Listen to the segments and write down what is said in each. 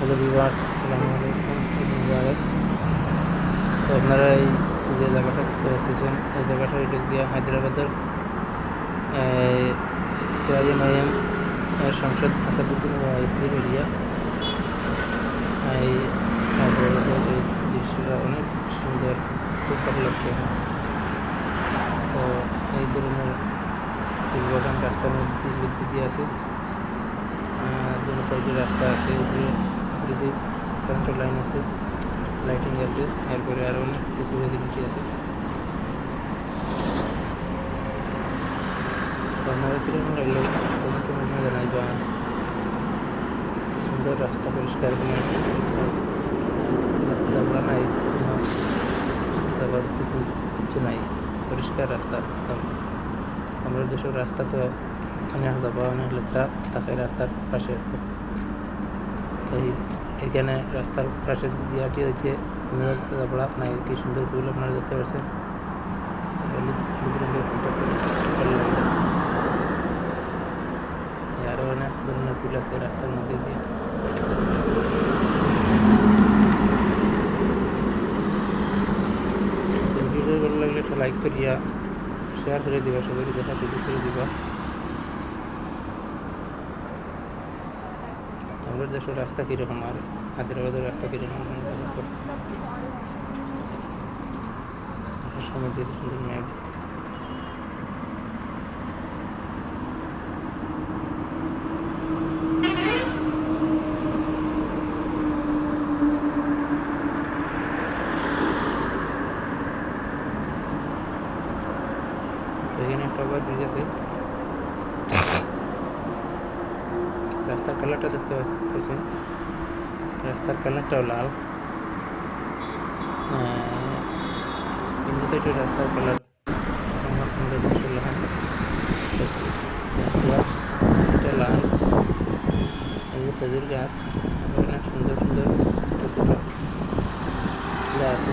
Hello viewers, আসসালামু আলাইকুম মুবারক। তো আপনারা এই যে জায়গাটা দেখতে পাচ্ছেন, এই জায়গাটা এটা গিয়া হায়দ্রাবাদের এআইএমআইএম এর সংসদ আসাদুদ্দিন ওয়াইসির এরিয়া। এই হায়দ্রাবাদের এই দৃশ্যটা অনেক সুন্দর, খুব ভালো লাগছে। তো এই ধরনের ফুলবাগান রাস্তার মধ্যে মধ্যে দিয়ে আছে। দুটো সাইডে রাস্তা আছে, উপরে দিয়ে কারেন্টের লাইন আছে লাইটিং আছে, এরপরে আরও অনেক কিছু ফেসিলিটি আছে। সুন্দর রাস্তা পরিষ্কার কিছু নাই, পরিষ্কার রাস্তা, একদম। আমরা দেশের রাস্তা তো অনেক যাবা অনেক লেখা থাকে রাস্তার পাশে। এখানে রাস্তার পাশে দিয়াটি হচ্ছে নাই, কি সুন্দর ফুল আপনারা দেখতে পাচ্ছেন আরও অনেক ধরনের ফুল আছে রাস্তার মধ্যে দিয়ে। ভালো লাগলে একটা লাইক করিয়া শেয়ার করে দিবা, সবাইকে দেখা করে দিবা। আমাদের দেশের রাস্তা কীরকম আর হায়দ্রাবাদের রাস্তা কীরকম এখানে একটা ওভার ব্রিজ আছে। রাস্তার কালারটা দেখতে পাচ্ছেন রাস্তার কালারটাও লাল কিন্তু সাইডের রাস্তার কালার আমাদের দেশের লাল এটা লাল এই যে খেজুর গাছ আরও অনেক সুন্দর সুন্দর ছোটো ছোটো ফুল আছে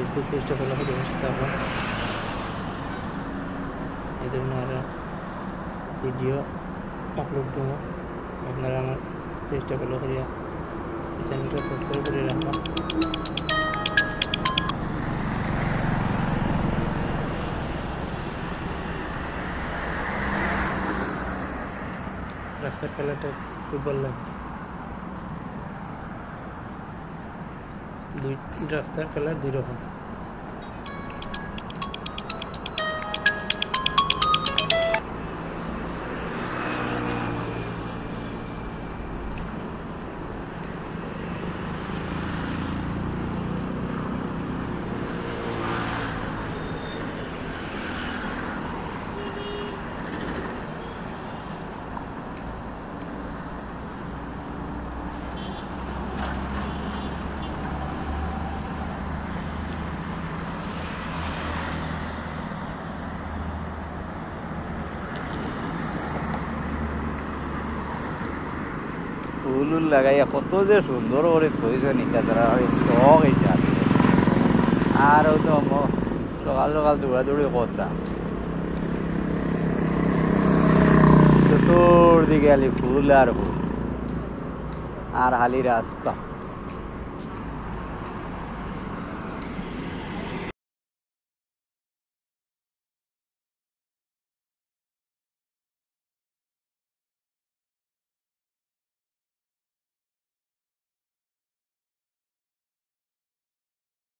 ফেসবুক পেজটা ফলো করে তারপর এই ধরনের আরও ভিডিও আপলোড দেবো। আপনারা আমার পেজটা ফলো করিয়া চ্যানেলটা সাবস্ক্রাইব করে রাখবা। রাস্তার কালারটা খুব ভালো লাগে দুই, রাস্তার কালার দুই রকম। ফুল উল লাগাইয়া কত যে সুন্দর করে থইছে নিকা তারা শখ এটা আর ওই তো সকাল সকাল দৌড়াদৌড়ি করতাম। চতুর্দিকে খালি ফুল আর ফুল। আর হালি রাস্তা।